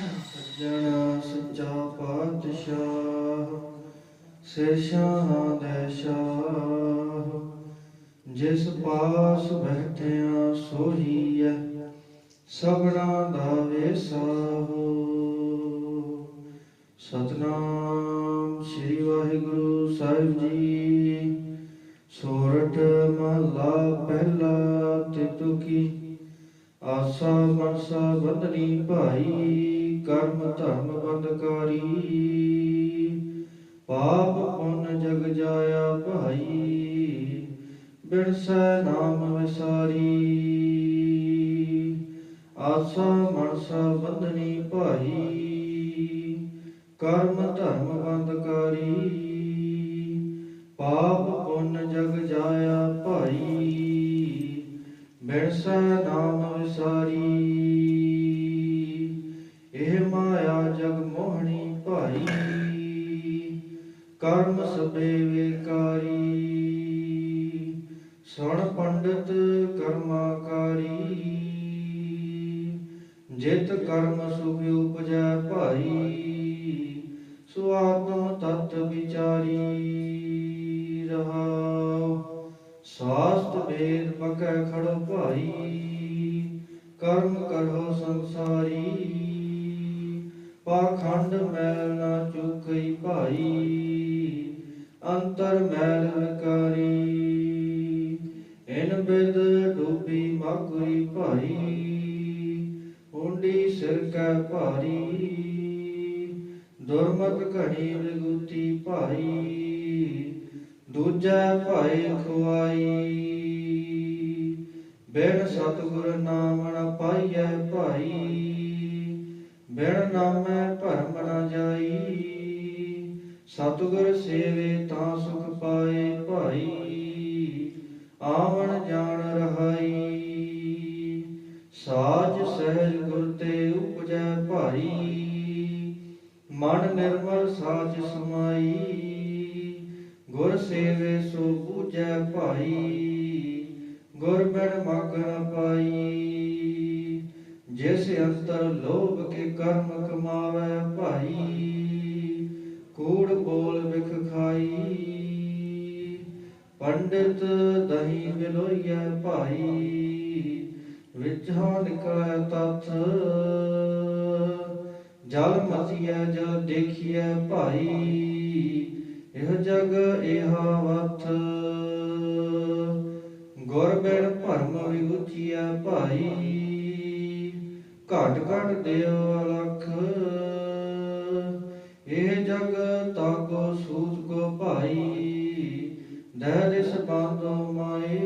ਸੱਜਣਾ ਸੱਚਾ ਪਾਤਸ਼ਾਹ ਸਿਰਸ਼ਾਹ ਸ਼ਾਹਾਂ ਦੇ ਸ਼ਾਹ। ਜਿਸ ਪਾਸ ਬੈਠਿਆ ਸੋਈ ਹੈ ਸਭਨਾ ਦਾ ਵੇਸਾਹੋ। ਸਤਨਾਮ ਸ੍ਰੀ ਵਾਹਿਗੁਰੂ ਸਾਹਿਬ ਜੀ। ਸੋਰਠ ਮਹਲਾ ਪਹਿਲਾ ਤਿਤੁ ਕੀ, ਆਸਾ ਮਨਸਾ ਬੰਧਨੀ ਭਾਈ। ਕਰਮ ਧਰਮ ਬੰਦਕਾਰੀ ਪਾਪ ਪੁੰਨ ਜਗ ਜਾਇਆ ਭਾਈ, ਬਿਰਸੈ ਨਾਮ ਵਿਸਾਰੀ। ਆਸਾ ਮਨਸਾ ਬੰਧਨੀ ਭਾਈ, ਕਰਮ ਧਰਮ ਬੰਦਕਾਰੀ ਪਾਪ ਪੁੰਨ ਜਗ ਜਾਇਆ ਭਾਈ, ਬਿਰਸੈ ਨਾਮ ਵਿਸਾਰੀ। ਕਰਮ ਸਭੇ ਵੇਕਾਰੀ। ਸੁਣ ਪੰਡਤ ਕਰਮਾਕਾਰੀ। ਜਿਤ ਕਰਮ ਸੁਖ ਉਪਜੈ ਭਾਈ ਸੋ ਆਤਮ ਤਤ ਵਿਚਾਰੀ ਰਹਾਉ। ਸਾਸਤ ਵੇਦ ਪਕੈ ਖੜੋ ਭਾਈ ਕਰਮ ਕਰੋ ਸੰਸਾਰੀ। ਪਾਖੰਡ ਮੈਲ ਨਾ ਚੁਕਈ ਭਾਈ, ਅੰਤਰ ਮੈਲ ਵਿਕਾਰੀ ਇਨ ਬਿਦ ਡੂਬੀ ਮਾਗੁਰੀ ਭਾਈ, ਹੁੰਡੀ ਸਿਰ ਕੈ ਭਾਰੀ। ਦੁਰਮਤ ਘਣੀ ਵਿਗੂਤੀ ਭਾਈ, ਦੂਜੈ ਭਾਈ ਖੁਆਈ। ਬਿਨ ਸਤਿਗੁਰ ਨਾਮ ਨ ਪਾਈਐ ਭਾਈ। ਬਿਨ ਨਾਮੈ ਭਰਮ ਨ ਜਾਈ। ਸਤਿਗੁਰ ਸੇਵੇ ਤਾਂ ਸੁਖ ਪਾਏ ਭਾਈ। ਆਵਣ ਜਾਣ ਰਹਾਈ। ਸਾਜ ਸਹਿਜ ਗੁਰ ਤੇ ਉਪਜੈ ਭਾਈ। ਮਨ ਨਿਰਮਲ ਸਾਜ ਸਮਾਈ। ਗੁਰ ਸੇਵੇ ਸੋ ਬੂਝੈ ਭਾਈ। ਗੁਰ ਬਿਨ ਮਗ ਪਾਈ। ਜਿਸ ਅੰਤਰ ਲੋਭ ਕੇ ਕਰਮ ਕਮਾਵੇ ਭਾਈ, ਕੂੜ ਬੋਲ ਵਿਖ ਖਾਈ। ਪੰਡਿਤ ਦਹੀਂ ਬਿਲੋਈਐ ਭਾਈ, ਵਿਚੋਂ ਨਿਕਲੈ ਤਤ ਜਲ ਮਸੀਐ, ਜਲ ਦੇਖੀਐ ਭਾਈ, ਇਹ ਜਗ ਇਹਾ ਵਥ। ਗੁਰ ਬਿਨ ਭਰਮ ਵਿਉਚੀਐ ਭਾਈ। ਘਟ ਘਟ ਦਿਓ ਲਖ। ਇਹ ਜਗ ਤਾਕੋ ਸੂਤ ਕੋ ਭਾਈ, ਦਹਿ ਦਿਸ ਬਾਂਧੋ ਮਾਏ।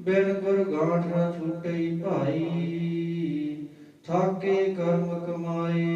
ਬਿਨ ਗੁਰ ਗਾਂਠ ਨ ਛੁਟਈ ਭਾਈ, ਥਾਕੇ ਕਰਮ ਕਮਾਏ।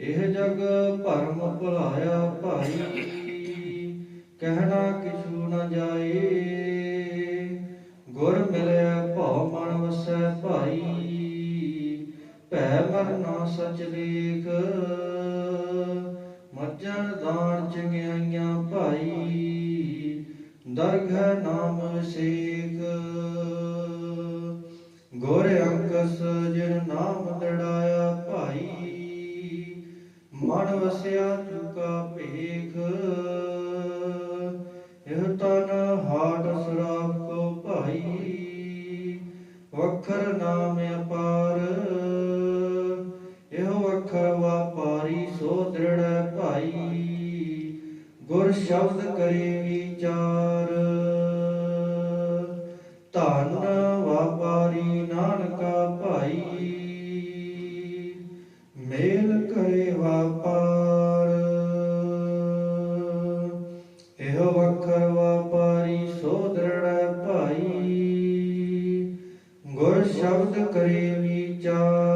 ਇਹ ਜਗ ਭਰਮ ਭੁਲਾਇਆ ਭਾਈ, ਕਹਿਣਾ ਭੈ ਮਰਨਾ ਸਚ ਦੇਖ ਮੱਜਣ ਦਾਨ ਚੰਗਿਆਈਆਂ ਭਾਈ। ਦਰਗਹ ਨਾਮ ਸੇਖ। ਗੁਰ ਅੰਕਸ ਜਿਨ ਨਾਮ ਦੜਾਇਆ ਭਾਈ। ਮਨ ਵਸਿਆ ਚੁਕਾ ਭੇਖ। ਇਹ ਤਨ ਹਾਟ ਸਰਾਪ ਕੋ ਭਾਈ। ਵਖਰ ਨਾਮ ਅਪਾਰ। ਗੁਰ ਸ਼ਬਦ ਕਰੇ ਵਿਚਾਰ। ਧਨ ਵਾਪਾਰੀ ਨਾਨਕਾ ਭਾਈ, ਮੇਲ ਕਰੇ ਵਾਪਾਰ। ਇਹ ਵਖਰ ਵਾਪਾਰੀ ਸੋ ਭਾਈ, ਗੁਰ ਸ਼ਬਦ ਕਰੇ ਵਿਚਾਰ।